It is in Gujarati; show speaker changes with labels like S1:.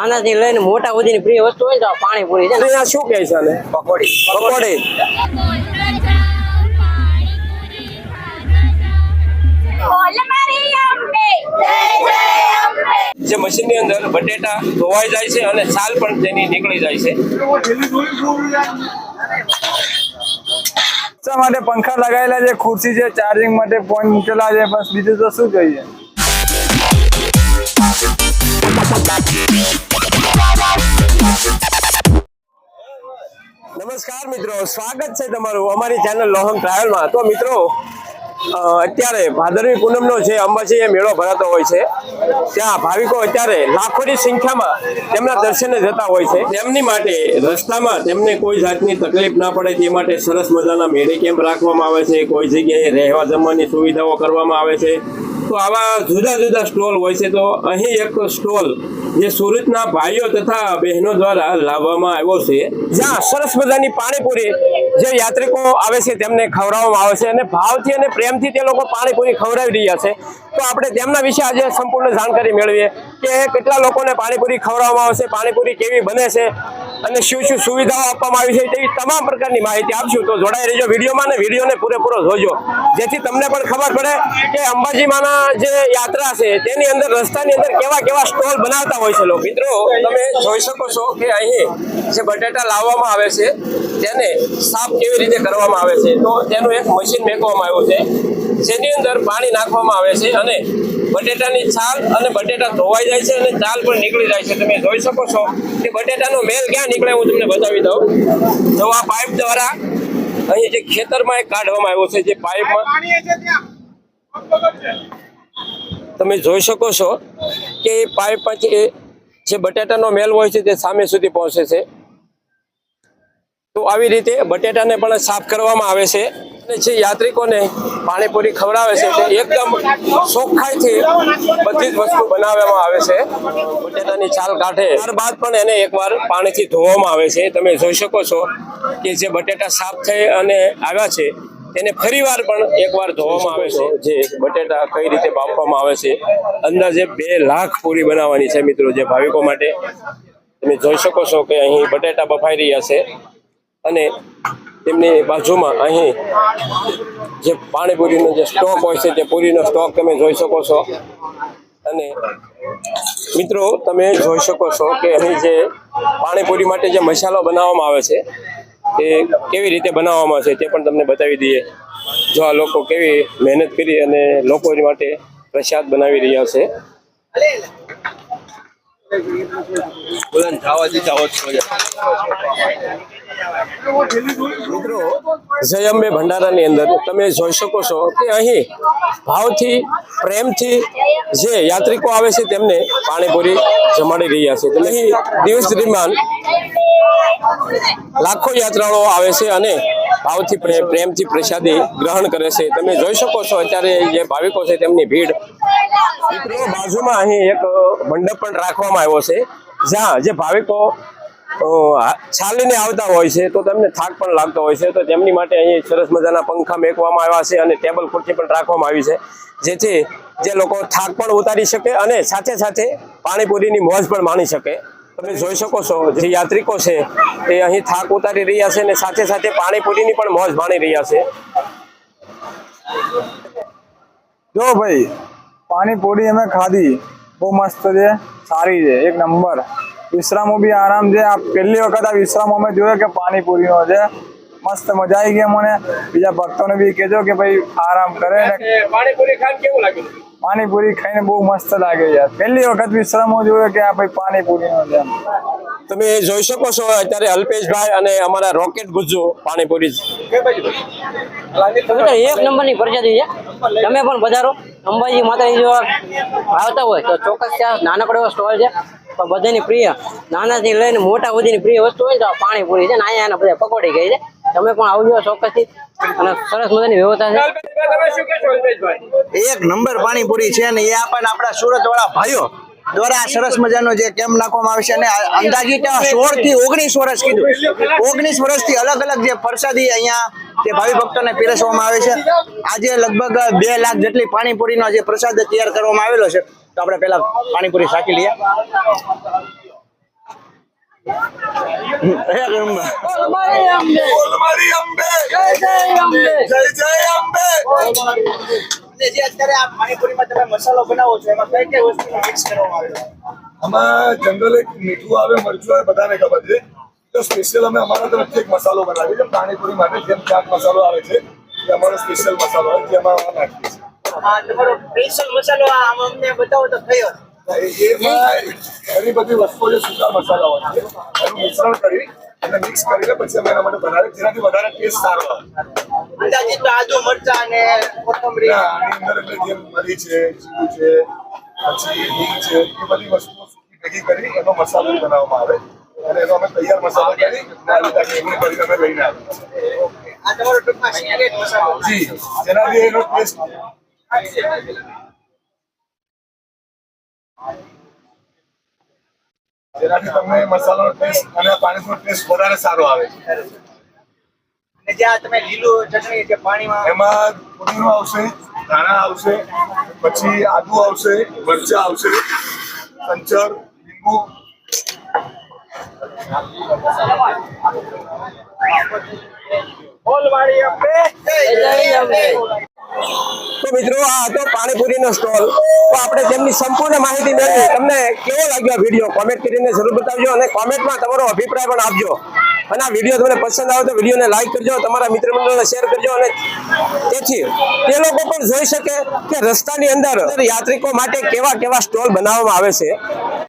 S1: નાનાથી લઈને મોટા સુધીની પ્રિય વસ્તુ હોય ને તો પાણીપુરી છે ને.
S2: શું કહે છે આને? પકોડી. પકોડી. જે મશીનની અંદર બટેટા ધોવાઈ જાય છે અને છાલ પણ તેની નીકળી જાય છે.
S3: શા માટે પંખા લગાવેલા છે? ખુરશી છે ચાર્જિંગ માટે ફોન મૂકેલા છે બસ બીજું તો શું જોઈએ?
S2: નમસ્કાર મિત્રો સ્વાગત છે તમારું અમારી ચેનલ લોહમ ટ્રાવેલમાં તો મિત્રો અત્યારે ભાદરવી પૂનમનો જે અંબાજી મેળો ભરાતો હોય છે, ત્યાં ભાવિકો અત્યારે લાખોની સંખ્યામાં તેમના દર્શને જતા હોય છે. તેમની માટે રસ્તામાં તેમને કોઈ જાતની તકલીફ ના પડે તે માટે સરસ મજાના મેળે કેમ્પ રાખવામાં આવે છે, કોઈ જગ્યાએ રહેવા જમવાની સુવિધાઓ કરવામાં આવે છે. તો આવા જુદા જુદા સ્ટોલ હોય છે, તો અહીં એક સ્ટોલ જે સુરતના ભાઈઓ તથા બહેનો દ્વારા લાવવામાં આવ્યો છે. જ્યાં સરસ મજાની પાણીપુરી જે યાત્રિકો આવે છે તેમને ખવડાવવામાં આવે છે અને ભાવથી અને પ્રેમથી તે લોકો પાણીપુરી ખવડાવી રહ્યા છે. તો આપણે તેમના વિશે આજે સંપૂર્ણ જાણકારી મેળવીએ કે કેટલા લોકોને પાણીપુરી ખવડાવવામાં આવશે, પાણીપુરી કેવી બને છે અને શું શું સુવિધાઓ આપવામાં આવી છે તેવી તમામ પ્રકારની માહિતી આપશું. તો જોડાઈ રહેજો વિડીયોમાં અને વિડીયોને પૂરેપૂરો જોજો. જેથી તમને પણ ખબર પડે કે અંબાજીમાંના જે યાત્રા છે, તેની અંદર રસ્તાની અંદર કેવા કેવા સ્ટોલ બનાવતા હોય છે લોકો. મિત્રો, તમે જોઈ શકો છો કે અહીં જે બટેટા લાવવામાં આવે છે, તેને સાફ કેવી રીતે કરવામાં આવે છે? તો તેનું એક મશીન મેકવામાં આવ્યું છે. જેની અંદર પાણી નાખવામાં આવે છે અને બટેટાની છાલ અને બટેટા ધોવાઈ જાય છે અને છાલ પણ નીકળી જાય છે. તમે જોઈ શકો છો કે બટેટાનો મેલ ક્યાં નીકળે હું તમને બતાવી દઉં. તો આ પાઇપ દ્વારા અહીં જે ખેતરમાં એ કાઢવામાં આવ્યો છે જે પાઇપમાં તમે જોઈ શકો છો કે એ પાઇપમાંથી જે બટેટાનો મેલ હોય છે તે સામે સુધી પહોંચે છે. તો આવી રીતે બટેટાને પણ સાફ કરવામાં આવે છે. અને જે યાત્રિકોને પાણીપુરી ખવડાવે છે તે એકદમ ચોખ્ખાઈથી બધી જ વસ્તુ બનાવવામાં આવે છે. બટેટાની છાલ કાઢે. ત્યારબાદ પણ એને એકવાર પાણીથી ધોવામાં આવે છે. તમે જોઈ શકો છો કે જે બટેટા સાફ થઈ અને આવ્યા છે, તેને ફરીવાર પણ એકવાર ધોવામાં આવે છે. જે બટેટા કઈ રીતે બાફવામાં આવે છે. અંદાજે બે લાખ પૂરી બનાવવાની છે મિત્રો, જે ભાવિકો માટે. તમે જોઈ શકો છો કે અહીં બટેટા બફાઈ રહ્યા છે. અને તેમની બાજુમાં અહીં જે પાણીપુરીનો જે સ્ટોક હોય છે તે પૂરીનો સ્ટોક તમે જોઈ શકો છો. અને મિત્રો, તમે જોઈ શકો છો કે અહીં જે પાણીપુરી માટે જે મસાલો બનાવવામાં આવે છે તે કેવી રીતે બનાવવામાં છે તે પણ તમને બતાવી દઈએ. જો આ લોકો કેવી મહેનત કરી અને લોકોની માટે પ્રસાદ બનાવી રહ્યા છે. મિત્રો જય અંબે ભંડારાની અંદર તમે જોઈ શકો છો કે અહીં ભાવથી, પ્રેમથી જે યાત્રિકો આવે છે તેમને પાણીપુરી જમાડી રહ્યા છે. એટલે અહીં દિવસ દરમિયાન લાખો યાત્રાળુઓ આવે છે અને ભાવથી, પ્રે- પ્રેમથી પ્રસાદી ગ્રહણ કરે છે. તમે જોઈ શકો છો અત્યારે જે ભાવિકો છે તેમની ભીડ. મિત્રો, બાજુમાં અહીં એક મંડપ પણ રાખવામાં આવ્યો છે, જ્યાં જે ભાવિકો અ, ચાલીને આવતા હોય છે તો તેમને થાક પણ લાગતો હોય છે. તો તેમની માટે અહીં સરસ મજાના પંખા મેકવામાં આવ્યા છે અને ટેબલ ખુરશી પણ રાખવામાં આવી છે. જેથી જે લોકો થાક પણ ઉતારી શકે અને સાથે સાથે પાણીપુરીની મોજ પણ માણી શકે. તમે જોઈ શકો છો જે યાત્રિકો છે તે અહીં થાક ઉતારી રહ્યા છે અને સાથે સાથે પાણીપુરીની પણ મોજ માણી રહ્યા છે.
S3: જો ભાઈ પાણીપુરી અમે ખાધી. બહુ મસ્ત છે સારી છે એક નંબર. વિશ્રામો બી આરામ છે. આ પહેલી વખત આ વિશ્રામ અમે જોયો કે પાણીપુરીનો છે. મસ્ત મજા આવી ગઈ મને બીજા ભક્તોને બી કહેજો કે ભાઈ આરામ કરે ને
S2: પાણીપુરી ખાન કેવું લાગ્યું?
S3: પાણીપુરી ખાઈને બહુ મસ્ત લાગે યાર. પહેલી વખત વિશ્રામો જોયો કે આ ભાઈ પાણીપુરીનો છે
S2: તમે જોઈ શકો છો અત્યારે અલ્પેશભાઈ અને અમારા રોકેટ ગુજ્જુ પાણીપુરી.
S1: એક નંબરની પ્રજાતિ છે. તમે પણ પધારો અંબાજી માતાજી જો આવતા હોય તો ચોક્કસ ત્યાં નાનકડો એવો સ્ટોલ છે. બધાની પ્રિય. નાનાથી લઈને મોટા સુધીની પ્રિય વસ્તુ હોય તો પાણીપુરી છે ને અહીંયા બધા પકોડી ગઈ છે. તમે પણ આવજો ચોક્કસથી. અને સરસ મજાની વ્યવસ્થા છે.
S4: એક નંબર પાણીપુરી છે ને એ આપણને આપણા સુરત વાળા ભાઈઓ દ્વારા સરસ મજાનો જે કેમ્પ નાખવામાં આવે છે અને અંદાજિત સોળથી ઓગણીસ વર્ષ કીધું. ઓગણીસ વર્ષથી અલગ અલગ જે પ્રસાદી અહીંયા જે ભાવિ ભક્તોને પીરસવામાં આવે છે. આજે લગભગ બે લાખ જેટલી પાણીપુરીનો જે પ્રસાદ તૈયાર કરવામાં આવેલો છે. તો આપણે પેલા પાણીપુરી શાકી લઈએ.
S5: જે
S6: જનરલ એક મીઠું આવે, મરચું આવે, બધાને ખબર છે. તો સ્પેશિયલ અમે અમારા તરફથી એક મસાલો બનાવીએ પાણીપુરી માટે જેમ ચાટ મસાલો આવે છે અમારો સ્પેશિયલ મસાલો હોય, જેમાં નાખીએ છીએ.
S5: તમારો સ્પેશિયલ મસાલો આ અમને બતાવો તો કયો
S6: એમાં ઘણી બધી વસ્તુઓ જે સૂકા મસાલા હોય છે. એનું મિશ્રણ કરી અને મિક્સ કરીને પછી અમે એના માટે જેનાથી વધારે ટેસ્ટ સારો આવે.
S5: તો આદુ મરચા અને કોથમરી.
S6: આની અંદર એટલે મરી છે જીરું છે પછી હિંગ છે એ બધી વસ્તુઓ સૂકી ભેગી કરી એનો મસાલો બનાવવામાં આવે. અને એનો અમે તૈયાર મસાલો કરી એમની કરીને અમે લઈને આવીએ છીએ.
S5: આ તમારો ટૂંકમાં સિક્રેટ મસાલો.
S6: જી જેનાથી એનો ટેસ્ટ જેનાથી તમને મસાલાનો ટેસ્ટ અને પાણીનો ટેસ્ટ વધારે સારો આવે છે.
S5: અને જ્યાં તમે લીલું ચટણી જે પાણીમાં
S6: એમાં પુદીનો આવશે ધાણા આવશે પછી આદુ આવશે મરચા આવશે સંચર લીંબુ.
S5: બોલવાળી અંબે
S1: જય અંબે
S2: તો મિત્રો, આ હતો પાણીપુરીનો સ્ટોલ તો આપણે તેમની સંપૂર્ણ માહિતી મેળવી તમને કેવો લાગ્યો વીડિયો કોમેન્ટ કરીને જરૂર બતાવજો અને કોમેન્ટમાં તમારો અભિપ્રાય પણ આપજો. અને આ વીડિયો તમને પસંદ આવે તો વિડીયોને લાઈક કરજો, તમારા મિત્ર મંડળને શેર કરજો અને તેથી તે લોકો પણ જોઈ શકે કે રસ્તાની અંદર યાત્રિકો માટે કેવા કેવા સ્ટોલ બનાવવામાં આવે છે.